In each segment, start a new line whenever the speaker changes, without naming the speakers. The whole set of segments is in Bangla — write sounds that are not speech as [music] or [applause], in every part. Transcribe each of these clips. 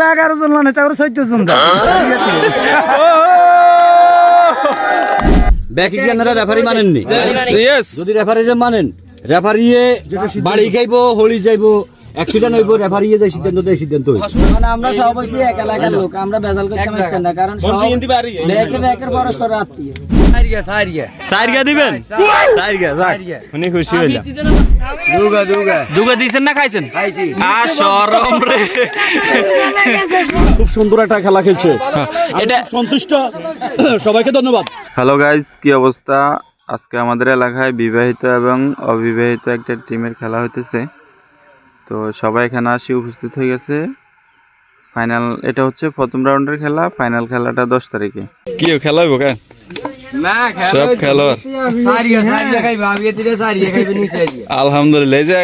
আমরা এগারো জন মানে তারপরে চোদ্দ জন যাব।
ব্যাকি কেনারা রেফারি মানেননি? যদি রেফারিরে মানেন রেফারিয়ে বাড়ি খাইবো হোলি যাইবো অ্যাক্সিডেন্ট হইব রেফারিয়ে যে সিদ্ধান্ত দেয় সিদ্ধান্ত হইব।
মানে আমরা সব এক এলাকার লোক আমরা বেজাল করতে না কারণ সব ব্যাকে ব্যাকের পরস্পর আত্মীয়।
সাইরগা দিবেন? সাইরগা যাক। উনি খুশি হইলা
দুগা দুগা।
দুগা দিছেন না খাইছেন?
খাইছি।
শরম রে।
খুব সুন্দর একটা খেলা খেলছে।
এটা
সন্তুষ্ট। সবাইকে ধন্যবাদ।
হ্যালো গাইজ কি অবস্থা? আজকে আমাদের এলাকায় বিবাহিত এবং অবিবাহিত একটা টিমের খেলা হইতেছে। তো সবাই এখানে আসি উপস্থিত হয়ে গেছে। ফাইনাল এটা হচ্ছে প্রথম রাউন্ডের খেলা। ফাইনাল খেলাটা দশ তারিখে।
কি খেলা হইব কেন সব খেলোয়াড়।
সারিয়া সারিয়া খাইবে আবিয়ে দিলে সারিয়া খাইবে নিচে আইয়ে।
আলহামদুলিল্লাহ যে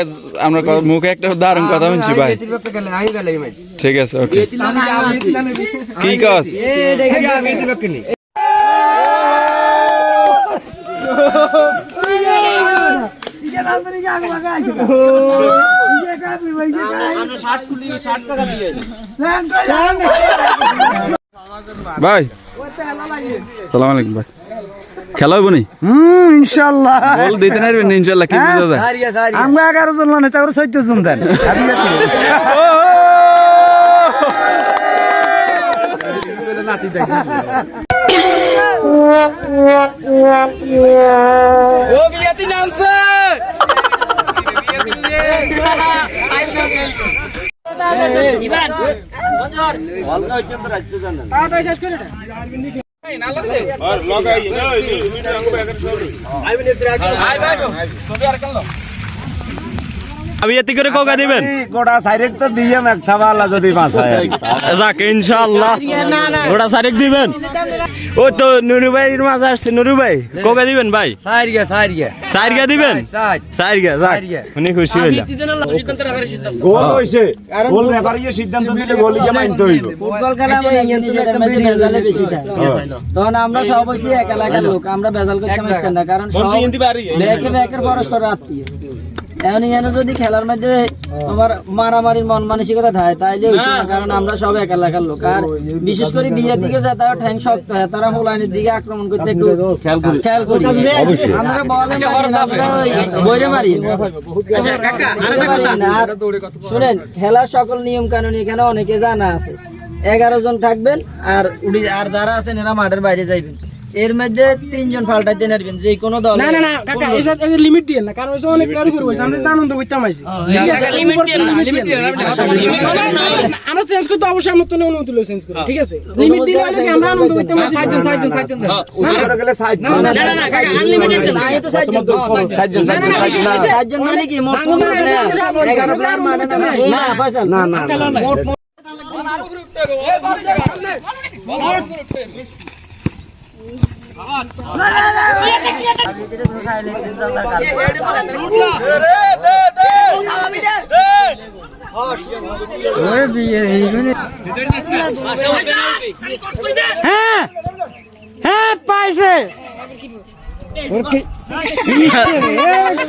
আমরা মুখে একটা দারুণ কথা শুনছি ভাই। ঠিক আছে ওকে। কি সালাম আলাইকুম ভাই। খেলা হইব নি
হুম ইনশাল্লাহ
বল দিতে নারবেন ইনশাল্লাহ কি বুঝা যায়
আমরা এগারো জন মানে তারপরে চোদ্দ জন দেন
ও বিয়াতি নামছে આવી
আমি এতে করে কোকা দিবেন?
গোটা সাইরেক তো দিয়ে একটা বালা যদি বাঁচায়।
যাক ইনশাআল্লাহ। ওটা সারেক দিবেন? ও তো নুরু ভাইয়ের মাঝে আসছে। নুরু ভাই কোকা দিবেন ভাই? সাইরগা দিবেন? সাইরগা যাক। উনি খুশি হইলা।
গোল হইছে। গোল সিদ্ধান্ত দিলে গোলই যে মানতে হইব
ফুটবল খেলা মানে সেটার মধ্যে বেজালে বেশি থাকে তখন আমরা সব হইছি এক এলাকার লোক আমরা বেজাল করতে পারতেন না কারণ সব ব্যাকে ব্যাকের পরস্পর আত্মীয়। এখন যদি খেলার মধ্যে আমার মন মানসিকতা থাকে হইতো না কারণ আমরা সব এক এলাকার লোক। আর বিশেষ করে বিয়ের দিকে যা তারা ঠ্যাং শক্ত হয় তারা হোলাইনের দিকে আক্রমণ করতে একটু খেয়াল করি। আমরা বলে ওই বইরে মারি শুনেন খেলার সকল নিয়ম কানুন এখানে অনেকে জানা আছে। এগারো জন থাকবেন আর উড়ি- আর যারা আছেন এরা মাঠের বাইরে যাইবেন। এর মধ্যে তিনজন পাল্টাইতে নারবেন যে কোনো দল না না না কাকা
লিমিট দিয়ে না কারণ ওইসব অনেক গাড়ি করব আমরা আনন্দ করতাম আইছি লিমিট দিয়ে না লিমিট দিয়ে আমরা চেঞ্জ করতে অবশ্যই আমরা তো অনুমতি লই চেঞ্জ করি ঠিক আছে লিমিট দিলে আমরা আনন্দ করতাম সাইজন সাইজন সাইজন
না না না কাকা আনলিমিটেড না এই তো সাতজন
সাইড সাইড
সাতজন মানে কি মোট প্লেয়ার এগারো প্লেয়ার মানে না ফয়সাল
না না
মোট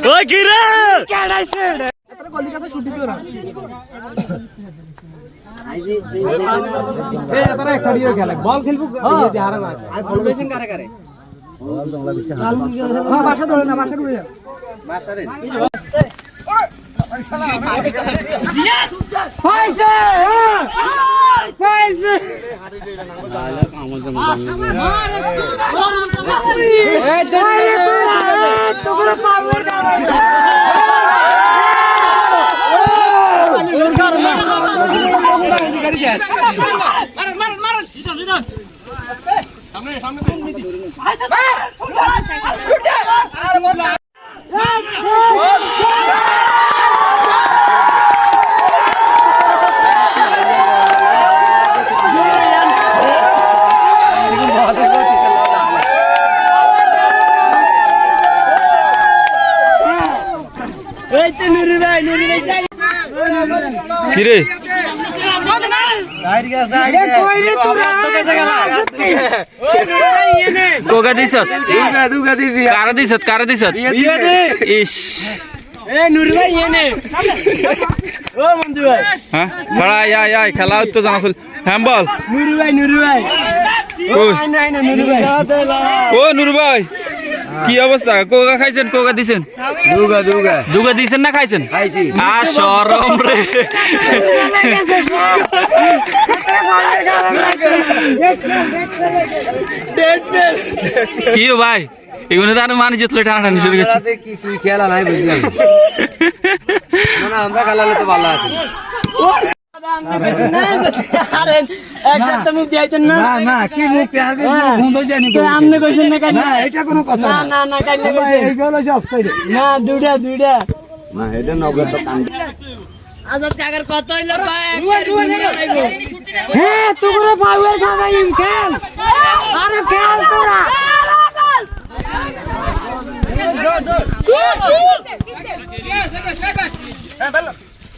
ও কি রে কি রে? কোকা দিছত
দুগা দিছি
কারা দিছত কারা দিছত ইস এ নুরু ভাই এনে ও মঞ্জু ভাই
হ্যাঁ বাড়া আয় আয় আয় খেলা তো জানা চল হ্যাঁ বল
নুরু ভাই নুরু ভাই। ও নুরু ভাই।
কি অবস্থা? কোকা খাইছেন? কোকা দিছেন?
দুগা দুগা।
দুগা দিছেন না খাইছেন?
খাইছি।
আ শরম রে। কি ভাই? এগুলো তো আর মানে যেতলে টানাটানি শুরু করছে।
কি কি খেলা নাই বুঝলাম। আমরা খেলালে তো ভালো আছি।
একসাথে মুখ দিয়াইতেন না
না না কি মুখ পেয়ার বন্ধ হয়ে যায়নি
তো আমনে কইছেন না কাই
না কোনো কথা
না
না
না না কাই না কইছেন
এইগুলো হচ্ছে অফসাইডে
না দুইটা দুইটা
না এটা নগদ তো কান
হ্যাঁ তো করে পাওয়ার খেল আরে খেল তোরা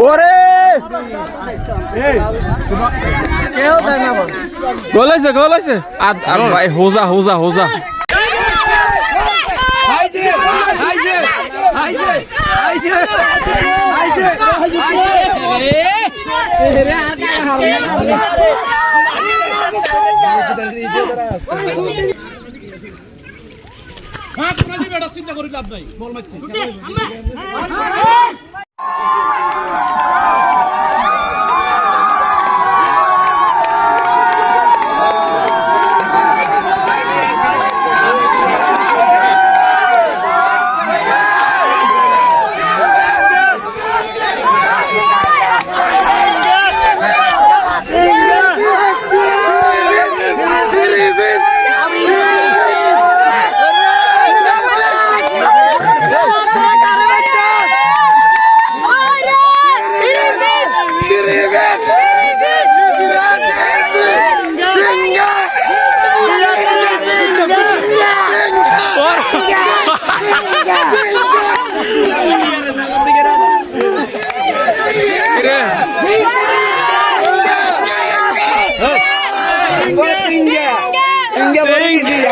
ওরে! গোল হয়েছে গোল হয়েছে আর ভাই হোজা হোজা হোজা।
এটা চিন্তা করি লাভ নাই। বল মাছ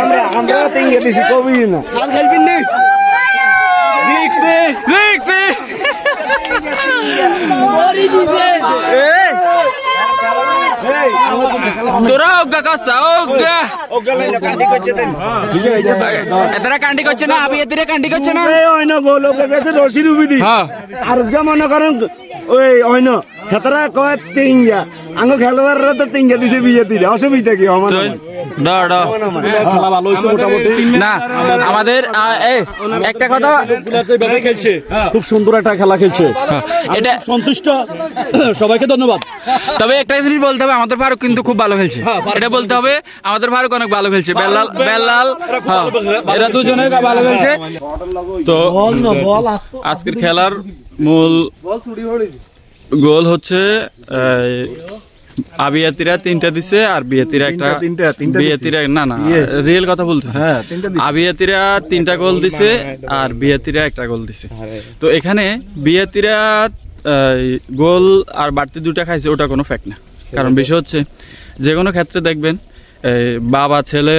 আমরা আমরা দিছি কবি না।
আর খেলবেন নি?
দেখছে দেখছে তোরা কাস্তা
করছে দেন।
এতরা কান্ডি করছে না? আবি এতরে কান্ডি করছে না?
এই অন্য গোল ওকে গেছে রশি রুবিদি
হ্যাঁ।
আর কে মনে করেন ওই অন্য হেতারা কয় তিনজা আঙ্গ খেলোয়াড়রা তো তিনজা দিছে বিয়ে দিলে অসুবিধা কি আমার
তুই ড ড
খেলা ভালো হয়েছে মোটামুটি।
না আমাদের একটা কথা
খেলছে। খুব সুন্দর একটা খেলা খেলছে।
এটা
সন্তুষ্ট। [coughs] সবাইকে ধন্যবাদ।
তবে একটা জিনিস বলতে হবে আমাদের ফারুক কিন্তু খুব ভালো খেলছে। এটা বলতে হবে আমাদের ফারুক অনেক ভালো খেলছে। বেল্লাল বেল্লাল হ্যাঁ, এরা দুজনে ভালো খেলছে। তো আজকের খেলার মূল গোল হচ্ছে আবিয়াতিরা তিনটা দিছে আর বিয়াতিরা একটা বিয়াতিরা না না রিয়েল কথা বলতেছে।
হ্যাঁ
আবিয়াতিরা তিনটা গোল দিছে আর বিয়াতিরা একটা গোল দিছে। তো এখানে বিয়াতিরা গোল আর বাড়তি দুটা খাইছে ওটা কোনো ফ্যাক্ট না। কারণ বিষয় হচ্ছে যে কোনো ক্ষেত্রে দেখবেন বাবা ছেলে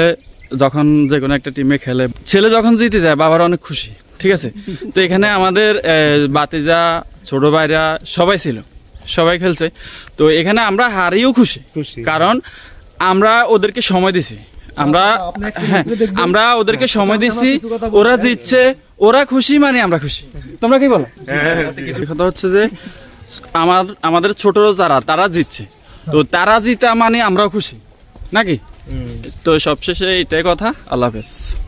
যখন যে কোনো একটা টিমে খেলে ছেলে যখন জিতে যায় বাবারা অনেক খুশি ঠিক আছে? তো এখানে আমাদের বাতিজা ছোট ভাইরা সবাই ছিল। সবাই খেলছে। তো এখানে আমরা হারিয়েও
খুশি।
কারণ আমরা ওদেরকে সময় দিছি। আমরা হ্যাঁ, আমরা ওদেরকে সময় দিছি। ওরা জিতছে। ওরা খুশি মানে আমরা খুশি। তোমরা কি বলো? কথা হচ্ছে যে আমার আমাদের ছোট যারা তারা জিতছে। তো তারা জিতা মানে আমরাও খুশি। নাকি? তো সবশেষে এটাই কথা। আল্লাহ হাফেজ।